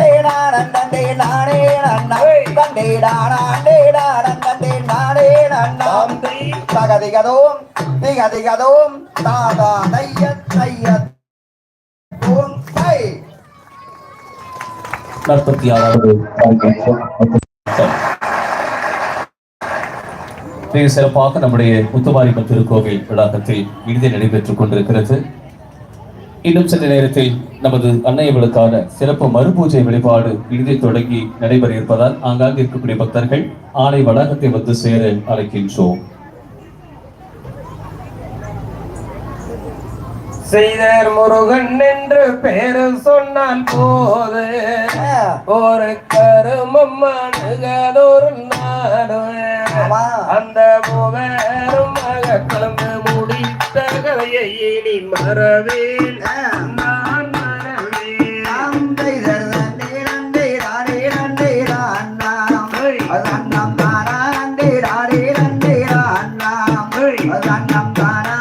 நானே நானே நன்னா தண்டே நானே நானே தகதிகதோம் திகதிகதோம் தாதா ஓம் தை நாற்பத்தி ஆறாவது மிக சிறப்பாக நம்முடைய முத்துமாரிம்மன் திருக்கோவில் வளாகத்தில் இறுதி நடைபெற்றுக் கொண்டிருக்கிறது. இன்னும் சில நேரத்தில் நமது அன்னையவளுக்கான சிறப்பு மறுபூஜை வழிபாடு இறுதி தொடங்கி நடைபெற இருப்பதால் ஆங்காங்கே இருக்கக்கூடிய பக்தர்கள் ஆலை வளாகத்தை வந்து சேர அழைக்கின்றோம் செய்தர் முருகன் என்று பேரு சொன்னால் போது ஒரு கருமம் அணுகாதொரு நாடு. அந்த மூவரும் கலந்து இனி மறவேன் நான் மறவேன் தைதர் தண்டே நண்டே நானே நண்டே நான்னாம் அதன்னம் தானா நண்டே நானே நண்டே நான்னாம் அதன்னம் தானா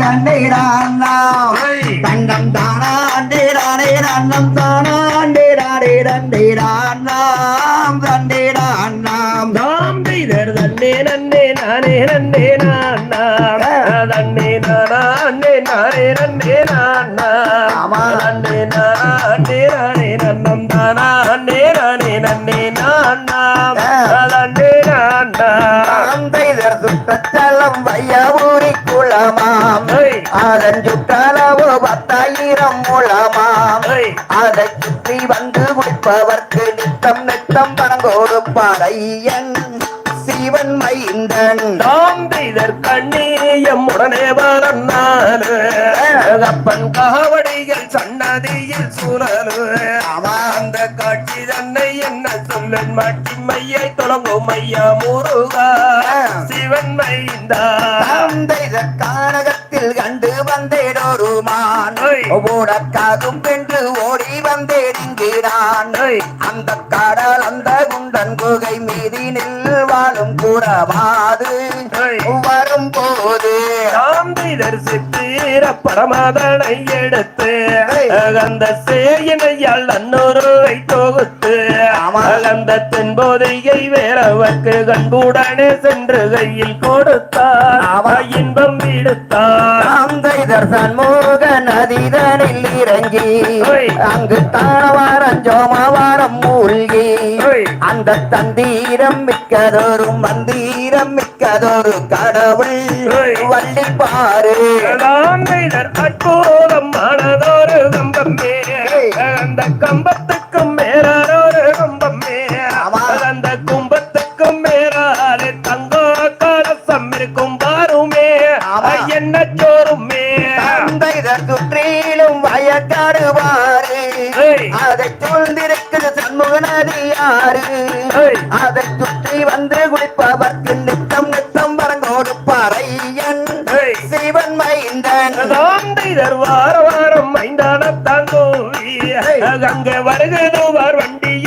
நண்டே நான்னாம் தண்டம் தானா அண்டே நானே அண்ணம் தானா. தண்டே நானே நண்டே தண்டே நான்னாம் நாம் செய்தர் தண்டே நன்னே நானே நன்னே நான் தன்னே நானா அன்னே நானே நன்னே நான் ஆமா. தண்டே நானே நானே நன்னம் தானே நானே நன்னே நான் நானா தன்னே நானா நாம் தைதர் சுற்றச்சலம் வையபூரி குளமாம் அதன் வந்து குடிப்பவர்க்கு நித்தம் நித்தம் பணங்கோடு பாடையன் சிவன் மைந்தன். நாம் செய்தர் கண்ணீயம் உடனே வரநானு அப்பன் காவடிகள் சன்னதியில் சுழலு. அந்த காட்சி தன்னை என்ன சொல்லன் மாட்டி மையை தொடங்கும் ஐயா முருகா. சிவன் மைந்தா நாம் தைதர் கானகத்தில் கண்டு வந்தேடொரு மான். வந்தேடிங்கிறான் அந்த கடல் அந்த குண்டன் குகை மீதினில் வாழும் கூறமாது ஓய். வரும் போது நாம் செய்தர் சித்திர பரமாதனை எடுத்து. அந்த சேயனையால் அன்னொருவை தொகுத்து ஆமா. அந்த தென்போதையை வேறவர்க்கு கண்புடனே சென்று கையில் கொடுத்தார் ஆமா. இன்பம் விடுத்தார் நாம் தைதர் சண்முக நதிதனில் ஓய். அங்கு தானவாரம் ஜோமவாரம் மூழ்கி. அந்த தந்தீரம் மிக்கதொரு மந்தீரம் மிக்கதொரு கடவுள் ஓய். வள்ளி பாரு நான் செய்தர் அற்புதம் மனதொரு கம்பமே. அந்த கம்பத்துக்கும் சிவன் மைந்தன். வார வாரம் மைந்தான தாங்கோவி அங்கே வருகிறது வார் வண்டி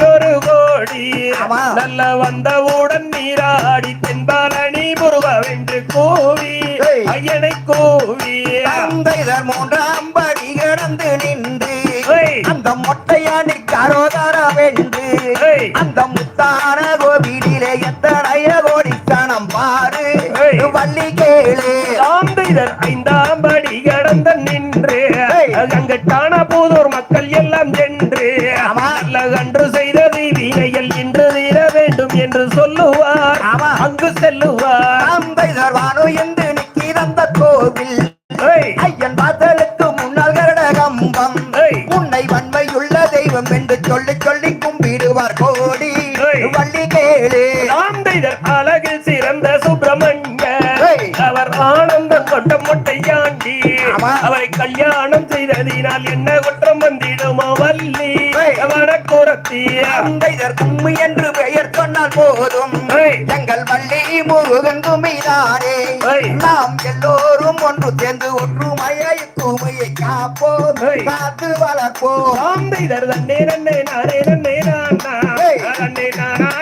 நல்ல வந்தவுடன் நீராடி தென்பாலனி முருகவென்று கூவி. ஏய். ஐயனை கூவி. தந்தைதர் மூன்றாம் படி கிடந்து நின்று. அந்த மொட்டையானி கரோதர வென்று. ஏய். அந்த முத்தான சாந்தைதர் ஐந்தாம் படி கடந்த நின்று. அங்கட்டான போதோர் மக்கள் எல்லாம் சென்று ஆமா. நல்ல கன்று செய்த வீணைகள் இன்று தீர வேண்டும் என்று சொல்லுவார். அங்கு செல்லுவார் என்று நிற்கிறந்த கோவில் கொண்ட மொட்டையாண்டி. அவரை கல்யாணம் செய்ததினால் என்ன குற்றம் வந்திடுமோ வள்ளி. வடக்குரத்தி தந்தைதர் கும்மி என்று பெயர் சொன்னால் போதும். எங்கள் வள்ளி முருகன் கும்மிதானே ஏய். நாம் எல்லோரும் ஒன்று சேர்ந்து ஒற்றுமையை தூமையை காப்போம். காத்து வளர்ப்போம் தன்னே நன்னே நானே நன்னே நானா. நன்னே நானா நானே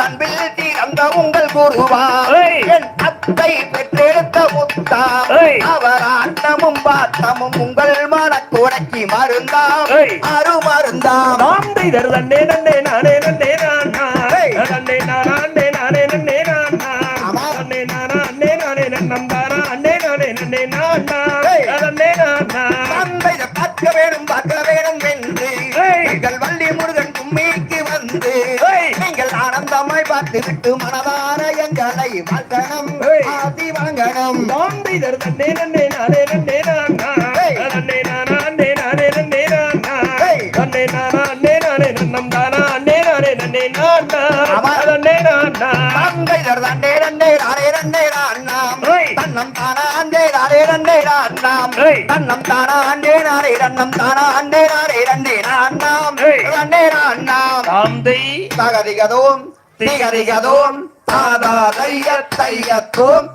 அன்பில் தீரந்த உங்கள் குருவா. என் அத்தை பெற்றெடுத்த முத்தா. அவர் ஆட்டமும் பாட்டமும் உங்கள் மனக்குறைக்கு மருந்தாம் ஏய். அருமருந்தாம் சாந்தைதர் தன்னே நன்னே நானே நன்னே நானா. நன்னே நானா நானே நன்னே நானா. நன்னே நானா அன்னே நானே நன்னம் தானா அன்னே நானே நன்னே நானா. நன்னே நானா பார்க்க வேணும் பார்க்க வேணும் பார்த்து விட்டு மனதார எங்களை ஏய். ஆதி வாங்கணும். சாந்தைதர் தன்னே நன்னே நானே நன்னே நானா. நன்னே நானா அன்னே நானே நன்னே நானா. நன்னே நானா அன்னே நானே நன்னம் தானா. அன்னே நானே நன்னே நானா. நன்னே நானா. தந்தைதர் தண்டே ரண்டே ராரே ரண்டே ராண்ணாம் ஏய். தன்னம் தானா ராரே ரண்டே ராண்ணாம் ஏய். தன்னம் தானா அண்டே நாரே ரன்னம் தானா அண்டே ராண்ணாம் சாந்தை தகதிகதோம். திகரிகதோம் தாதா தைய தையத்தோம்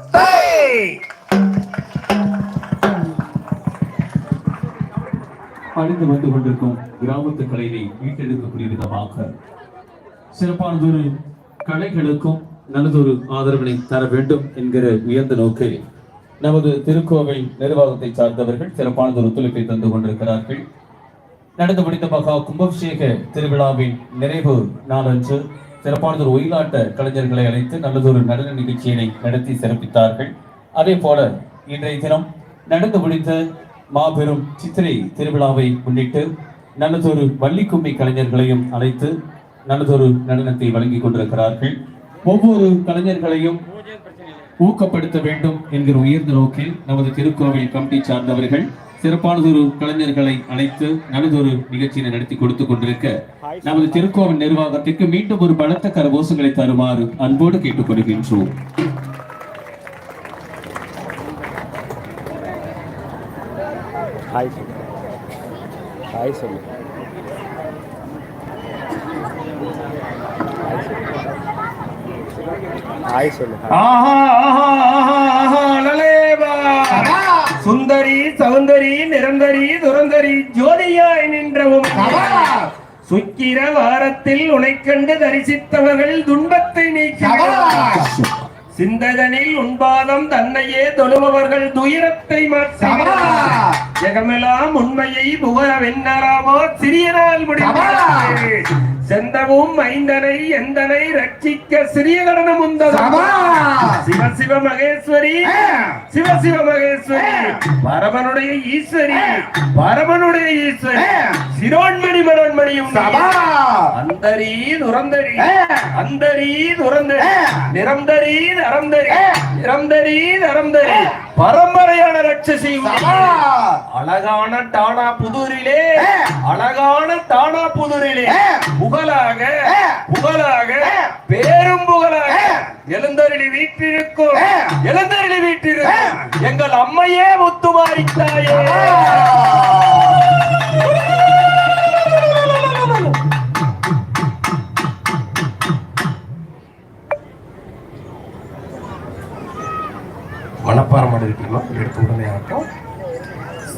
அழிந்து வந்து கொண்டிருக்கும் கிராமத்து கலையை மீட்டெடுக்கக்கூடிய விதமாக சிறப்பானதொரு கலைகளுக்கும் நல்லதொரு ஆதரவினை தர வேண்டும் என்கிற உயர்ந்த நோக்கில் நமது திருக்கோவில் நிர்வாகத்தை சார்ந்தவர்கள் சிறப்பானதொரு ஒத்துழைப்பை தந்து கொண்டிருக்கிறார்கள். நடந்து முடிந்த மகா கும்பாபிஷேக திருவிழாவின் நிறைவு நாளன்று சிறப்பானதொரு ஒயிலாட்ட கலைஞர்களை அழைத்து நல்லதொரு நடன நிகழ்ச்சியினை நடத்தி சிறப்பித்தார்கள். அதே போல இன்றைய தினம் நடந்து முடிந்த மாபெரும் சித்திரை திருவிழாவை முன்னிட்டு நல்லதொரு வள்ளி கும்மி கலைஞர்களையும் அழைத்து நல்லதொரு நடனத்தை வழங்கிக் கொண்டிருக்கிறார்கள். ஒவ்வொரு கலைஞர்களையும் ஊக்கப்படுத்த வேண்டும் என்கிற உயர்ந்த நோக்கில் நமது திருக்கோவில் கமிட்டி சார்ந்தவர்கள் சிறப்பானதொரு கலைஞர்களை அழைத்து நல்லதொரு நிகழ்ச்சியினை நடத்தி கொடுத்து கொண்டிருக்க நமது திருக்கோவில் நிர்வாகத்திற்கு மீண்டும் ஒரு பலத்த கரகோசங்களை தருமாறு அன்போடு கேட்டுக்கொள்கின்றோம். ஹாய் சொல்லு ஹாய் சொல்லு ஹாய் சொல்லு ஆஹா ஆஹா ஆஹா. சுந்தரி சௌந்தரி நிரந்தரி துரந்தரி ஜோதியாய் நின்றவும். சுக்கிர வாரத்தில் உனைக்கண்டு தரிசித்தவர்கள் துன்பத்தை நீக்கிறார் சிந்ததனில் உண்பாதம் தன்னையே தொழுபவர்கள் துயரத்தை மாற்றுகிறார் ஜெகமெல்லாம் உண்மையை புகழ வெண்ணராமோ சிறியனால் முடிக்கிறார் செந்தவும் மைந்தனை எந்தனை ரட்சிக்க சிறிய கடனம் உந்ததம் சிவ சிவ மகேஸ்வரி சிவ சிவ மகேஸ்வரி பரமனுடைய ஈஸ்வரி பரமனுடைய ஈஸ்வரி சிரோன்மணி மனோன்மணியும் அந்தரி துரந்தரி அந்தரி துரந்தரி நிரந்தரி நரந்தரி நிரந்தரி நரந்தரி பரம்பரையான ரட்சசி அழகான டானா புதூரிலே அழகான டானா புதூரிலே. புகழாக புகழாக பேரும் புகழாக. எழுந்தருளி வீட்டிருக்கும் எழுந்தருளி வீட்டிருக்கும் எங்கள் அம்மையே முத்துமாரித்தாயே.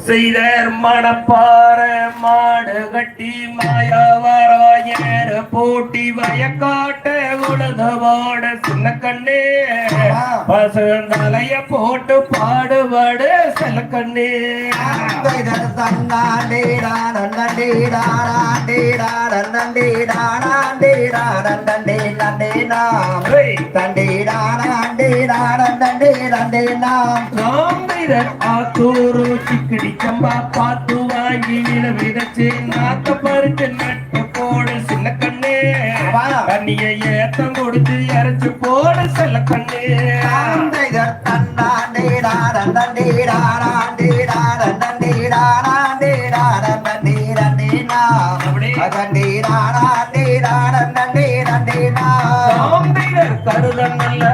செய்தர் மணப்பாற மாடு கட்டி மாயாவராயர் போட்டி வயக்காட்ட உழுதவாட சின்ன கண்ணே பசுந்தலைய போட்டு பாடுவாடு சில கண்ணே ஆத்தூரு சிக்கடி சம்பா பாத்து வாங்கி நில விதைச்சு நாத்த பறிச்சு நட்டு போடு சின்ன கண்ணே தண்ணிய ஏத்தம் கொடுத்து இறைச்சு போடு சில கண்ணே ராம்பைரர் கருத நல்ல